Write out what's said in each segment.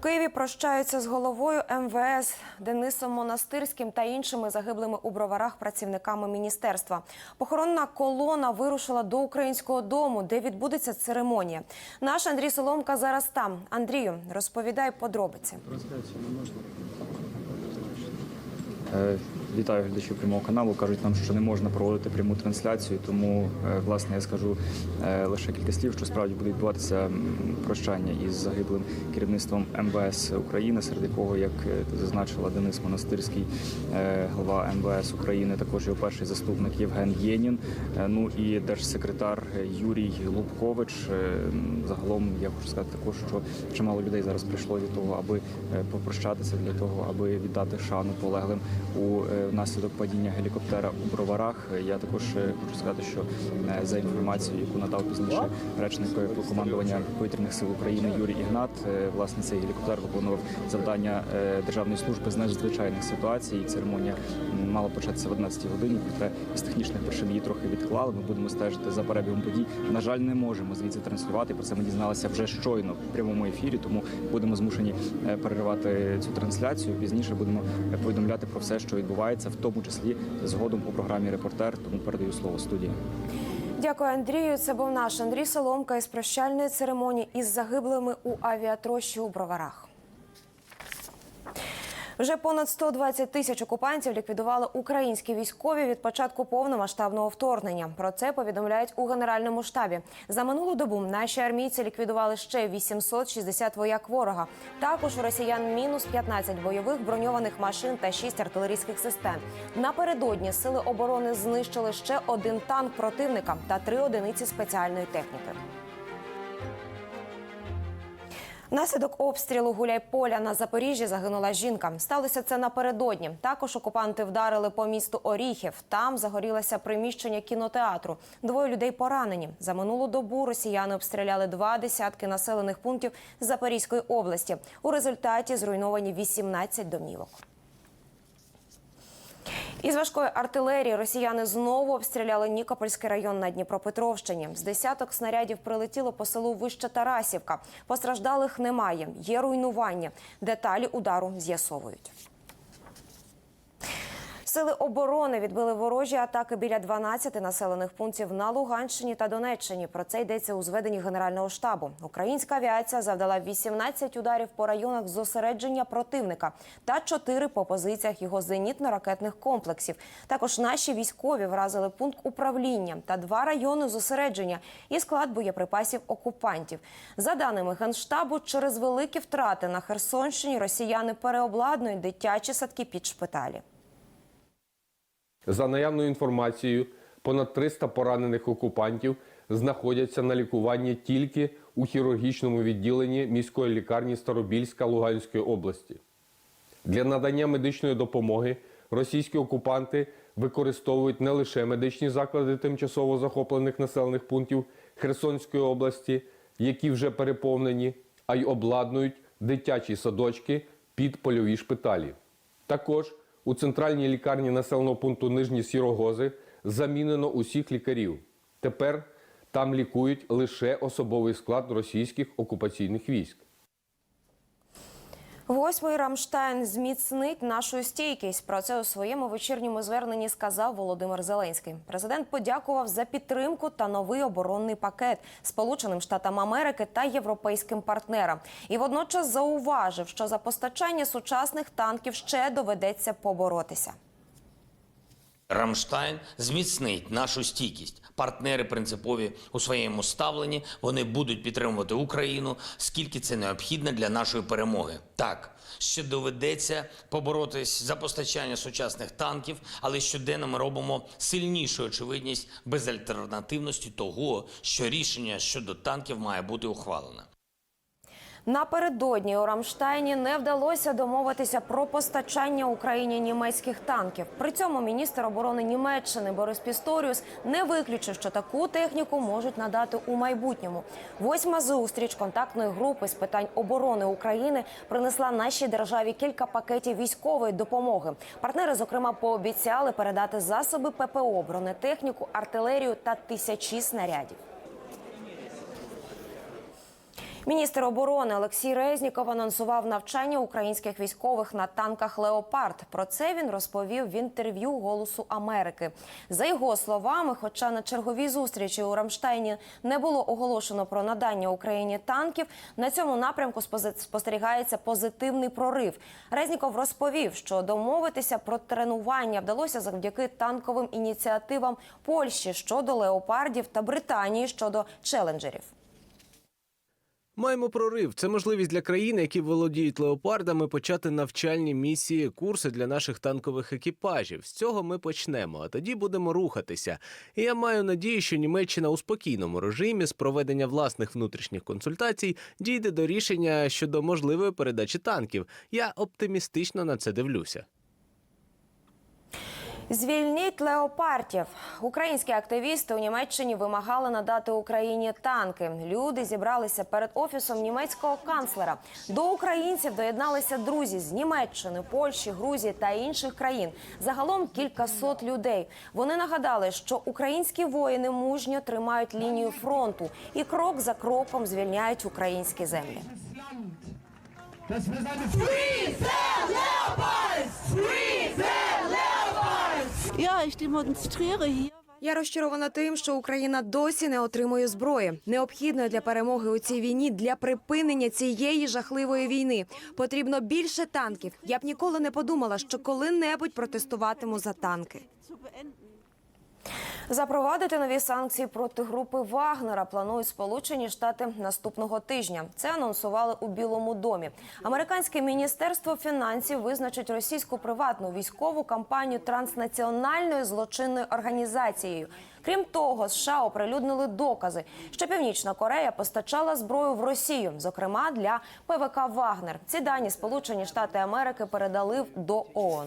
У Києві прощаються з головою МВС Денисом Монастирським та іншими загиблими у броварах працівниками міністерства. Похоронна колона вирушила до українського дому, де відбудеться церемонія. Наш Андрій Соломка зараз там. Андрію, розповідай подробиці. Е, Вітаю глядачів прямого каналу. Кажуть нам, що не можна проводити пряму трансляцію, тому е, власне я скажу е, лише кілька слів, що справді буде відбуватися прощання із загиблим керівництвом МВС України, серед якого, як е, зазначила, Денис Монастирський, голова МВС України, також його перший заступник Євген Єнін. Ну і держсекретар Юрій Лубкович. Загалом я хочу сказати також, що чимало людей зараз прийшло для того, аби попрощатися, для того, аби віддати шану полеглим у внаслідок падіння гелікоптера у броварах. Я також е, хочу сказати, що е, за інформацією, яку надав пізніше речник е, командування повітряних сил України Юрій Ігнат, власне цей гелікоптер виконував завдання державної служби з надзвичайних ситуацій. Церемонія мала початися в 11 годині. Проте з технічних причин її трохи відклали. Ми будемо стежити за перебігом подій. На жаль, не можемо звідси транслювати. Про це ми дізналися вже щойно в прямому ефірі. Тому будемо змушені переривати цю трансляцію. Пізніше будемо повідомляти про все, що відбувається, в тому числі згодом у програмі Репортер. Тому передаю слово студії. Дякую, Андрію. Це був наш Андрій Соломка із прощальної церемонії із загиблими у авіатрощі у броварах. Вже понад 120 тисяч окупантів ліквідували українські військові від початку повномасштабного вторгнення. Про це повідомляють у генеральному штабі. За минулу добу наші армійці ліквідували ще 860 вояк ворога. Також у росіян мінус 15 бойових броньованих машин та 6 артилерійських систем. Напередодні сили оборони знищили ще один танк противника та три одиниці спеціальної техніки. Внаслідок обстрілу Гуляйполя на Запоріжжі загинула жінка. Сталося це напередодні. Також окупанти вдарили по місту Оріхів. Там загорілося приміщення кінотеатру. Двоє людей поранені. За минулу добу росіяни обстріляли два десятки населених пунктів Запорізької області. У результаті зруйновані 18 домівок. Із важкої артилерії росіяни знову обстріляли Нікопольський район на Дніпропетровщині. З десяток снарядів прилетіло по селу Вища Тарасівка. Постраждалих немає. Є руйнування. Деталі удару з'ясовують. Сили оборони відбили ворожі атаки біля 12 населених пунктів на Луганщині та Донеччині. Про це йдеться у зведенні Генерального штабу. Українська авіація завдала 18 ударів по районах зосередження противника та 4 по позиціях його зенітно-ракетних комплексів. Також наші військові вразили пункт управління та два райони зосередження і склад боєприпасів окупантів. За даними генштабу, через великі втрати на Херсонщині росіяни переобладнують дитячі садки під шпиталі. За наявною інформацією, понад 300 поранених окупантів знаходяться на лікуванні тільки у хірургічному відділенні міської лікарні Старобільська Луганської області. Для надання медичної допомоги російські окупанти використовують не лише медичні заклади тимчасово захоплених населених пунктів Херсонської області, які вже переповнені, а й обладнують дитячі садочки під польові шпиталі. Також у центральній лікарні населеного пункту Нижні Сірогози замінено усіх лікарів. Тепер там лікують лише особовий склад російських окупаційних військ. Восьмий Рамштайн зміцнить нашу стійкість. Про це у своєму вечірньому зверненні сказав Володимир Зеленський. Президент подякував за підтримку та новий оборонний пакет Сполученим Штатам Америки та європейським партнерам. І водночас зауважив, що за постачання сучасних танків ще доведеться поборотися. Рамштайн зміцнить нашу стійкість. Партнери принципові у своєму ставленні. Вони будуть підтримувати Україну, скільки це необхідно для нашої перемоги. Так, ще доведеться поборотись за постачання сучасних танків, але щоденно ми робимо сильнішу очевидність безальтернативності того, що рішення щодо танків має бути ухвалене. Напередодні у Рамштайні не вдалося домовитися про постачання Україні німецьких танків. При цьому міністр оборони Німеччини Борис Пісторіус не виключив, що таку техніку можуть надати у майбутньому. Восьма зустріч контактної групи з питань оборони України принесла нашій державі кілька пакетів військової допомоги. Партнери, зокрема, пообіцяли передати засоби ППО, бронетехніку, артилерію та тисячі снарядів. Міністр оборони Олексій Резніков анонсував навчання українських військових на танках Леопард. Про це він розповів в інтерв'ю Голосу Америки. За його словами, хоча на черговій зустрічі у Рамштайні не було оголошено про надання Україні танків, на цьому напрямку спостерігається позитивний прорив. Резніков розповів, що домовитися про тренування вдалося завдяки танковим ініціативам Польщі щодо леопардів та Британії щодо челенджерів. Маємо прорив. Це можливість для країн, які володіють леопардами, почати навчальні місії, курси для наших танкових екіпажів. З цього ми почнемо, а тоді будемо рухатися. І я маю надію, що Німеччина у спокійному режимі з проведення власних внутрішніх консультацій дійде до рішення щодо можливої передачі танків. Я оптимістично на це дивлюся. Звільніть леопардів. Українські активісти у Німеччині вимагали надати Україні танки. Люди зібралися перед офісом німецького канцлера. До українців доєдналися друзі з Німеччини, Польщі, Грузії та інших країн. Загалом кількасот людей. Вони нагадали, що українські воїни мужньо тримають лінію фронту і крок за кроком звільняють українські землі. dass wir Я розчарована тим, що Україна досі не отримує зброї, необхідної для перемоги у цій війні для припинення цієї жахливої війни. Потрібно більше танків. Я б ніколи не подумала, що коли-небудь протестуватиму за танки. Запровадити нові санкції проти групи Вагнера планують Сполучені Штати наступного тижня. Це анонсували у Білому домі. Американське міністерство фінансів визначить російську приватну військову кампанію транснаціональною злочинною організацією. Крім того, США оприлюднили докази, що Північна Корея постачала зброю в Росію, зокрема для ПВК Вагнер. Ці дані Сполучені Штати Америки передали до ООН.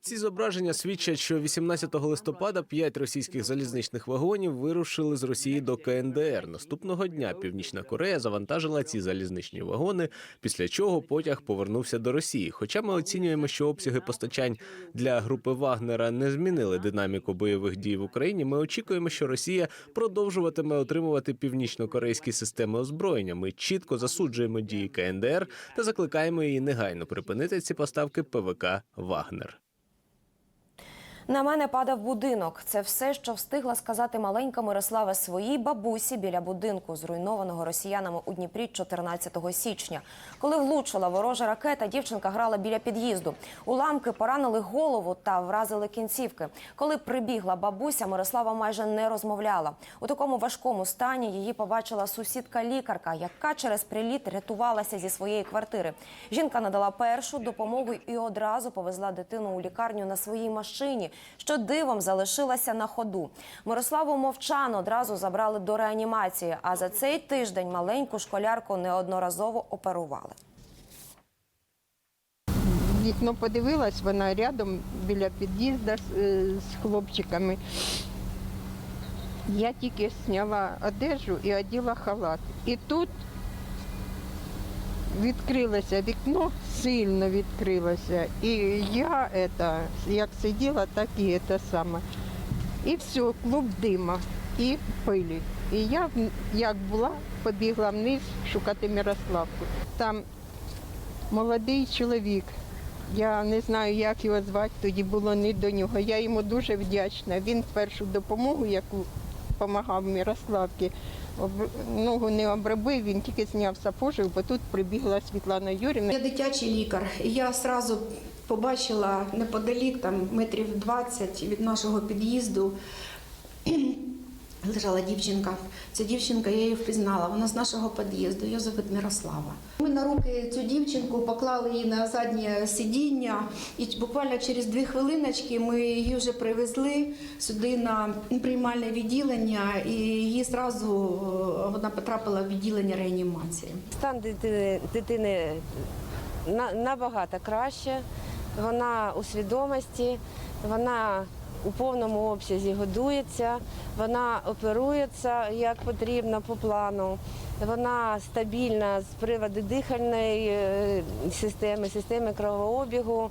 Ці зображення свідчать, що 18 листопада п'ять російських залізничних вагонів вирушили з Росії до КНДР. Наступного дня Північна Корея завантажила ці залізничні вагони, після чого потяг повернувся до Росії. Хоча ми оцінюємо, що обсяги постачань для групи Вагнера не змінили динаміку бойових дій в Україні. Ми очікуємо, що Росія продовжуватиме отримувати північно-корейські системи озброєння. Ми чітко засуджуємо дії КНДР та закликаємо її негайно припинити ці поставки ПВК Вагнер. На мене падав будинок. Це все, що встигла сказати маленька Мирослава своїй бабусі біля будинку, зруйнованого росіянами у Дніпрі 14 січня. Коли влучила ворожа ракета, дівчинка грала біля під'їзду. Уламки поранили голову та вразили кінцівки. Коли прибігла бабуся, Мирослава майже не розмовляла. У такому важкому стані її побачила сусідка-лікарка, яка через приліт рятувалася зі своєї квартири. Жінка надала першу допомогу і одразу повезла дитину у лікарню на своїй машині, що дивом залишилася на ходу. Мирославу мовчан одразу забрали до реанімації. А за цей тиждень маленьку школярку неодноразово оперували. Вікно подивилась, вона рядом біля під'їзду е, з хлопчиками. Я тільки зняла одежу і оділа халат. І тут відкрилося вікно, сильно відкрилося. І я это, як сиділа, так і це саме. І все, клуб дима і пилі. І я, як була, побігла вниз шукати Мирославку. Там молодий чоловік. Я не знаю, як його звати, тоді було не до нього. Я йому дуже вдячна. Він першу допомогу, яку допомагав Мирославці, ногу не обробив, він тільки зняв сапожик, бо тут прибігла Світлана Юрівна. Я дитячий лікар. Я одразу побачила неподалік, там метрів 20 від нашого під'їзду. Лежала дівчинка. Ця дівчинка, я її впізнала. Вона з нашого під'їзду. Її звуть Мирослава. Ми на руки цю дівчинку поклали її на заднє сидіння, і буквально через дві хвилиночки ми її вже привезли сюди на приймальне відділення, і її зразу е, вона потрапила в відділення реанімації. Стан дитини, дитини набагато краще. Вона у свідомості, вона у повному обсязі годується, вона оперується як потрібно по плану. Вона стабільна з приводу дихальної е, системи, системи кровообігу.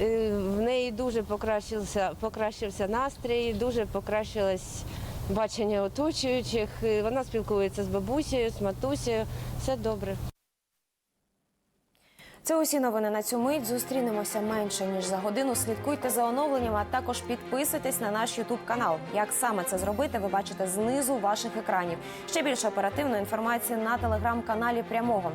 Е, В неї дуже покращився, покращився настрій, дуже покращилась бачення оточуючих. Вона спілкується з бабусею, з матусею. Все добре. Це усі новини на цю мить. Зустрінемося менше ніж за годину. Слідкуйте за оновленням, а також підписуйтесь на наш Ютуб канал. Як саме це зробити, ви бачите знизу ваших екранів. Ще більше оперативної інформації на телеграм-каналі прямого.